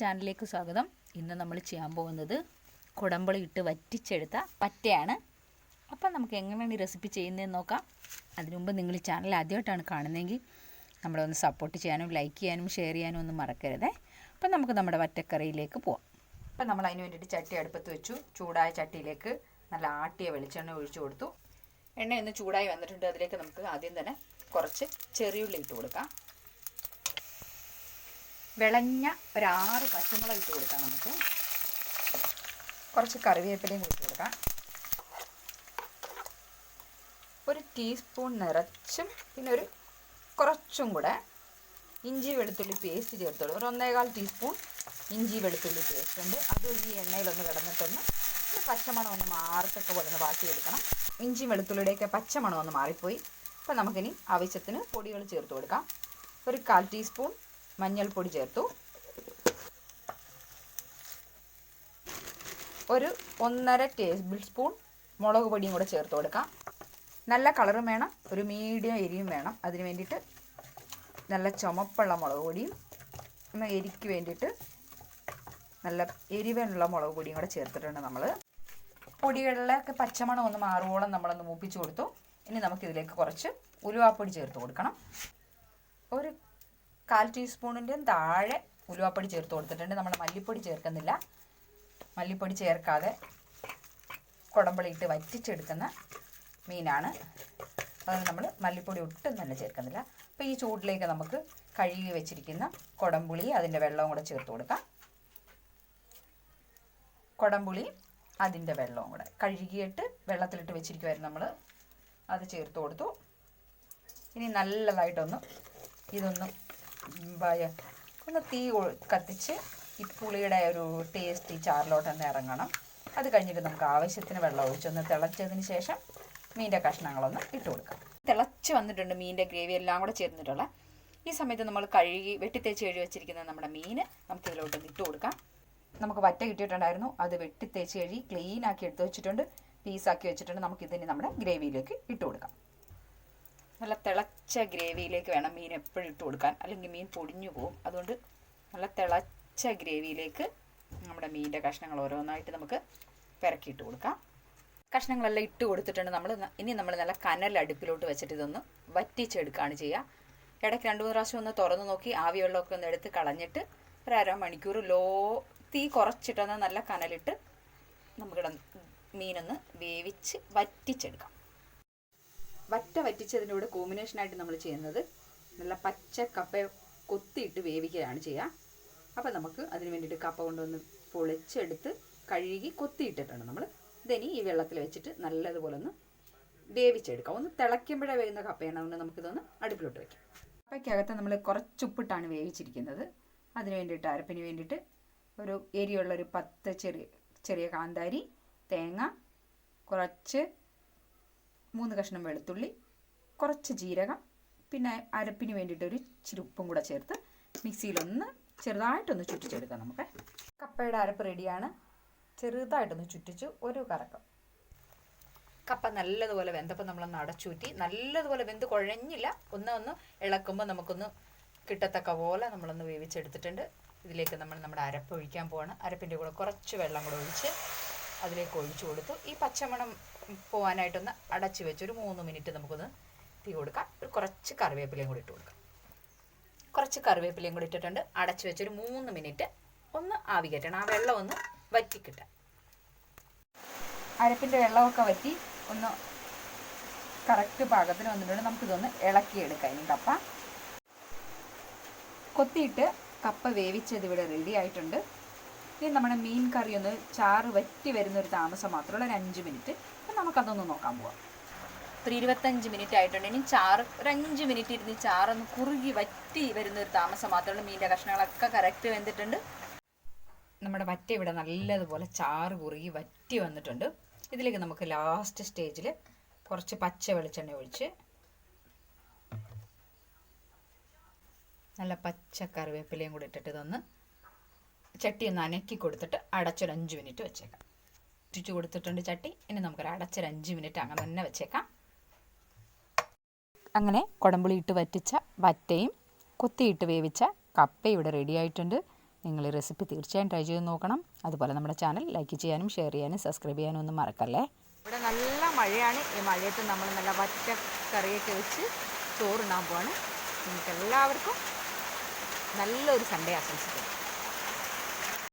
ചാനലിലേക്ക് സ്വാഗതം. ഇന്ന് നമ്മൾ ചെയ്യാൻ പോകുന്നത് കുടമ്പളി ഇട്ട് വറ്റിച്ചെടുത്ത പറ്റയാണ്. അപ്പം നമുക്ക് എങ്ങനെയാണ് ഈ റെസിപ്പി ചെയ്യുന്നതെന്ന് നോക്കാം. അതിനു മുമ്പ് നിങ്ങൾ ഈ ചാനൽ ആദ്യമായിട്ടാണ് കാണുന്നതെങ്കിൽ നമ്മളെ ഒന്ന് സപ്പോർട്ട് ചെയ്യാനും ലൈക്ക് ചെയ്യാനും ഷെയർ ചെയ്യാനും ഒന്നും മറക്കരുതേ. അപ്പം നമുക്ക് നമ്മുടെ വറ്റക്കറിയിലേക്ക് പോവാം. അപ്പം നമ്മൾ അതിന് വേണ്ടിയിട്ട് ചട്ടി അടുപ്പത്ത് വെച്ചു. ചൂടായ ചട്ടിയിലേക്ക് നല്ല ആട്ടിയ വെളിച്ചെണ്ണ ഒഴിച്ചു കൊടുത്തു. എണ്ണ ഒന്ന് ചൂടായി വന്നിട്ടുണ്ട്. അതിലേക്ക് നമുക്ക് ആദ്യം തന്നെ കുറച്ച് ചെറിയുള്ളി ഇട്ട് കൊടുക്കാം. വിളഞ്ഞ ഒരാറ് പച്ചമുളക് ഇട്ട് കൊടുക്കാം നമുക്ക്. കുറച്ച് കറിവേപ്പിലയും ഇട്ട് കൊടുക്കാം. ഒരു ടീസ്പൂൺ നിറച്ചും പിന്നെ ഒരു കുറച്ചും കൂടെ ഇഞ്ചി വെളുത്തുള്ളി പേസ്റ്റ് ചേർത്തോളൂ. ഒരു ഒന്നേകാൽ ടീസ്പൂൺ ഇഞ്ചി വെളുത്തുള്ളി പേസ്റ്റ് ഉണ്ട്. അതും ഈ എണ്ണയിലൊന്ന് കിടന്നിട്ടൊന്ന് പച്ചമണം ഒന്ന് മാറത്തൊക്കെ പോലെ ഒന്ന് വാട്ടിയെടുക്കണം ഇഞ്ചി വെളുത്തുള്ളിയുടെയൊക്കെ പച്ചമണം ഒന്ന് മാറിപ്പോയി. അപ്പോൾ നമുക്കിനി ആവശ്യത്തിന് പൊടികൾ ചേർത്ത് കൊടുക്കാം. ഒരു കാൽ ടീസ്പൂൺ മഞ്ഞൾപ്പൊടി ചേർത്തു. ഒരു ഒന്നര ടേബിൾ സ്പൂൺ മുളക് പൊടിയും കൂടെ ചേർത്ത് കൊടുക്കാം. നല്ല കളറും വേണം ഒരു മീഡിയം എരിയും വേണം. അതിന് വേണ്ടിയിട്ട് നല്ല ചുമപ്പുള്ള മുളക് പൊടിയും ഒന്ന് എരിക്ക് വേണ്ടിയിട്ട് നല്ല എരിവനുള്ള മുളക് പൊടിയും കൂടെ ചേർത്തിട്ടുണ്ട് നമ്മൾ പൊടികളിലൊക്കെ പച്ചമണം ഒന്ന് മാറുവോളം നമ്മളൊന്ന് മൂപ്പിച്ച് കൊടുത്തു. ഇനി നമുക്കിതിലേക്ക് കുറച്ച് ഉലുവാപ്പൊടി ചേർത്ത് കൊടുക്കണം. ഒരു കാൽ ടീസ്പൂണിന്റെ താഴെ ഉലുവാപ്പൊടി ചേർത്ത് കൊടുത്തിട്ടുണ്ട്. നമ്മൾ മല്ലിപ്പൊടി ചേർക്കുന്നില്ല. മല്ലിപ്പൊടി ചേർക്കാതെ കുടമ്പളിയിട്ട് വറ്റിച്ചെടുക്കുന്ന മീനാണ്. അതുകൊണ്ട് നമ്മൾ മല്ലിപ്പൊടി ഒട്ടും തന്നെ ചേർക്കുന്നില്ല. അപ്പോൾ ഈ ചൂടിലേക്ക് നമുക്ക് കഴുകി വെച്ചിരിക്കുന്ന കുടംപുളി അതിന്റെ വെള്ളവും കൂടെ ചേർത്ത് കൊടുക്കാം. കുടംപുളി അതിന്റെ വെള്ളവും കൂടെ. കഴുകിയിട്ട് വെള്ളത്തിലിട്ട് വെച്ചിരിക്കുമായിരുന്നു നമ്മൾ അത് ചേർത്ത് കൊടുത്തു. ഇനി നല്ലതായിട്ടൊന്ന് ഇതൊന്ന് ഒന്ന് തീ കത്തിച്ച് ഈ പുളിയുടെ ഒരു ടേസ്റ്റ് ഈ ചാറിലോട്ടൊന്ന് ഇറങ്ങണം. അത് കഴിഞ്ഞിട്ട് നമുക്ക് ആവശ്യത്തിന് വെള്ളം ഒഴിച്ചൊന്ന് തിളച്ചതിന് ശേഷം മീന്റെ കഷ്ണങ്ങളൊന്ന് ഇട്ട് കൊടുക്കാം. തിളച്ച് വന്നിട്ടുണ്ട് മീന്റെ ഗ്രേവി എല്ലാം കൂടെ ചേർന്നിട്ടുള്ള. ഈ സമയത്ത് നമ്മൾ കഴുകി വെട്ടിത്തേച്ച് കഴുകി വെച്ചിരിക്കുന്ന നമ്മുടെ മീൻ നമുക്ക് ഇതിലോട്ട് ഇട്ട് കൊടുക്കാം. നമുക്ക് വറ്റ കിട്ടിയിട്ടുണ്ടായിരുന്നു. അത് വെട്ടിത്തേച്ച് കഴുകി ക്ലീൻ ആക്കി എടുത്ത് വെച്ചിട്ടുണ്ട്. പീസാക്കി വെച്ചിട്ടുണ്ട്. നമുക്ക് ഇതിന് നമ്മുടെ ഗ്രേവിയിലേക്ക് ഇട്ട് കൊടുക്കാം. നല്ല തിളച്ച ഗ്രേവിയിലേക്ക് വേണം മീൻ എപ്പോഴും ഇട്ട് കൊടുക്കാൻ. അല്ലെങ്കിൽ മീൻ പൊടിഞ്ഞു പോകും. അതുകൊണ്ട് നല്ല തിളച്ച ഗ്രേവിയിലേക്ക് നമ്മുടെ മീനിന്റെ കഷ്ണങ്ങൾ ഓരോന്നായിട്ട് നമുക്ക് പെരക്കിയിട്ട് കൊടുക്കാം. കഷ്ണങ്ങളെല്ലാം ഇട്ട് കൊടുത്തിട്ടുണ്ട് നമ്മൾ ഇനി നമ്മൾ നല്ല കനൽ അടുപ്പിലോട്ട് വെച്ചിട്ട് ഇതൊന്ന് വറ്റിച്ചെടുക്കുകയാണ് ചെയ്യുക. ഇടയ്ക്ക് രണ്ട് മൂന്ന് പ്രാവശ്യം ഒന്ന് തുറന്ന് നോക്കി ആവി വെള്ളമൊക്കെ ഒന്ന് എടുത്ത് കളഞ്ഞിട്ട് ഒരു അര മണിക്കൂർ ലോ തീ കുറച്ചിട്ടൊന്ന് നല്ല കനലിട്ട് നമുക്കിട മീനൊന്ന് വേവിച്ച് വറ്റിച്ചെടുക്കാം. വറ്റ വറ്റിച്ചതിന്റെ കൂടെ കോമ്പിനേഷനായിട്ട് നമ്മൾ ചെയ്യുന്നത് നല്ല പച്ച കപ്പ കൊത്തിയിട്ട് വേവിക്കുകയാണ് ചെയ്യുക. അപ്പോൾ നമുക്ക് അതിന് വേണ്ടിയിട്ട് കപ്പ കൊണ്ടുവന്ന് പൊളിച്ചെടുത്ത് കഴുകി കൊത്തിയിട്ടിട്ടാണ് നമ്മൾ ഇതിനി ഈ വെള്ളത്തിൽ വെച്ചിട്ട് നല്ലതുപോലെ ഒന്ന് വേവിച്ചെടുക്കാം. ഒന്ന് തിളയ്ക്കുമ്പോഴേ വേകുന്ന കപ്പയാണ്. അതുകൊണ്ട് നമുക്കിതൊന്ന് അടുപ്പിലോട്ട് വയ്ക്കാം കപ്പയ്ക്കകത്ത് നമ്മൾ കുറച്ച് ഉപ്പിട്ടാണ് വേവിച്ചിരിക്കുന്നത്. അതിന് വേണ്ടിയിട്ട് അരപ്പിന് വേണ്ടിയിട്ട് ഒരു എരിയുള്ള ഒരു പത്ത് ചെറിയ ചെറിയ കാന്താരി തേങ്ങ കുറച്ച് മൂന്ന് കഷ്ണം വെളുത്തുള്ളി കുറച്ച് ജീരകം പിന്നെ അരപ്പിന് വേണ്ടിയിട്ട് ഒരു ഇച്ചിരി ഉപ്പും കൂടെ ചേർത്ത് മിക്സിയിലൊന്ന് ചെറുതായിട്ടൊന്ന് ചുറ്റിച്ചെടുക്കാം നമുക്ക്. കപ്പയുടെ അരപ്പ് റെഡിയാണ്. ചെറുതായിട്ടൊന്ന് ചുറ്റിച്ചു ഒരു കറക്കം. കപ്പ നല്ലതുപോലെ വെന്തപ്പോൾ നമ്മളൊന്ന് അടച്ചൂറ്റി നല്ലതുപോലെ വെന്ത് കുഴഞ്ഞില്ല ഒന്ന് ഒന്ന് ഇളക്കുമ്പോൾ നമുക്കൊന്ന് കിട്ടത്തക്ക പോലെ നമ്മളൊന്ന് വേവിച്ചെടുത്തിട്ടുണ്ട്. ഇതിലേക്ക് നമ്മൾ നമ്മുടെ അരപ്പ് ഒഴിക്കാൻ പോവാണ്. അരപ്പിന്റെ കൂടെ കുറച്ച് വെള്ളം കൂടെ ഒഴിച്ച് അതിലേക്ക് ഒഴിച്ചു കൊടുത്തു. ഈ പച്ചമണം പോകാനായിട്ടൊന്ന് അടച്ച് വെച്ച് ഒരു മൂന്ന് മിനിറ്റ് നമുക്കൊന്ന് തീ കൊടുക്കാം. ഒരു കുറച്ച് കറിവേപ്പിലയും കൂടി ഇട്ട് കൊടുക്കാം. കുറച്ച് കറിവേപ്പിലയും കൂടി ഇട്ടിട്ടുണ്ട്. അടച്ച് വെച്ച് ഒരു മൂന്ന് മിനിറ്റ് ഒന്ന് ആവി കയറ്റണം. ആ വെള്ളം ഒന്ന് വറ്റിക്കിട്ടാൻ അരപ്പിന്റെ വെള്ളമൊക്കെ വറ്റി ഒന്ന് കറക്റ്റ് പാകത്തിന് വന്നിട്ടുണ്ട്. നമുക്കിതൊന്ന് ഇളക്കിയെടുക്കാം ഇനി കപ്പ. കൊത്തിയിട്ട് കപ്പ വേവിച്ചത് ഇവിടെ റെഡി ആയിട്ടുണ്ട്. ഇനി നമ്മുടെ മീൻ കറി ഒന്ന് ചാറ് വറ്റി വരുന്ന ഒരു താമസം മാത്രമുള്ള ഒരു അഞ്ച് മിനിറ്റ്. നമുക്കതൊന്ന് നോക്കാൻ പോവാം. ഒരു ഇരുപത്തഞ്ച് മിനിറ്റ് ആയിട്ടുണ്ട്. ഇനി ചാറ് ഒരു അഞ്ച് മിനിറ്റ് ഇരുന്ന് ചാറൊന്ന് കുറുകി വറ്റി വരുന്ന ഒരു താമസം മാത്രമല്ല മീന്റെ കഷ്ണങ്ങളൊക്കെ കറക്റ്റ് വെന്തിട്ടുണ്ട്. നമ്മുടെ വറ്റ ഇവിടെ നല്ലതുപോലെ ചാറ് കുറുകി വറ്റി വന്നിട്ടുണ്ട്. ഇതിലേക്ക് നമുക്ക് ലാസ്റ്റ് സ്റ്റേജിൽ കുറച്ച് പച്ച വെളിച്ചെണ്ണ ഒഴിച്ച് നല്ല പച്ച കറിവേപ്പിലയും കൂടി ഇട്ടിട്ട് ഇതൊന്ന് ചട്ടി ഒന്ന് അനക്കി കൊടുത്തിട്ട് അടച്ചൊരു അഞ്ച് മിനിറ്റ് വെച്ചേക്കാം. ചുറ്റു കൊടുത്തിട്ടുണ്ട് ചട്ടി. ഇനി നമുക്കൊരു അടച്ചൊരു അഞ്ച് മിനിറ്റ് അങ്ങനെ തന്നെ വെച്ചേക്കാം. അങ്ങനെ കുടമ്പുളി ഇട്ട് വറ്റിച്ച വറ്റയും കൊത്തിയിട്ട് വേവിച്ച കപ്പ ഇവിടെ റെഡി ആയിട്ടുണ്ട്. നിങ്ങൾ ഈ റെസിപ്പി തീർച്ചയായും ട്രൈ ചെയ്ത് നോക്കണം. അതുപോലെ നമ്മുടെ ചാനൽ ലൈക്ക് ചെയ്യാനും ഷെയർ ചെയ്യാനും സബ്സ്ക്രൈബ് ചെയ്യാനും ഒന്നും മറക്കല്ലേ? ഇവിടെ നല്ല മഴയാണ്. ഈ മഴയത്ത് നമ്മൾ നല്ല വറ്റ കറിയൊക്കെ വെച്ച് ചോറുണ്ണാൻ പോവാണ്. നിങ്ങൾക്ക് എല്ലാവർക്കും നല്ലൊരു സൺഡേ ആശംസിക്കുന്നു.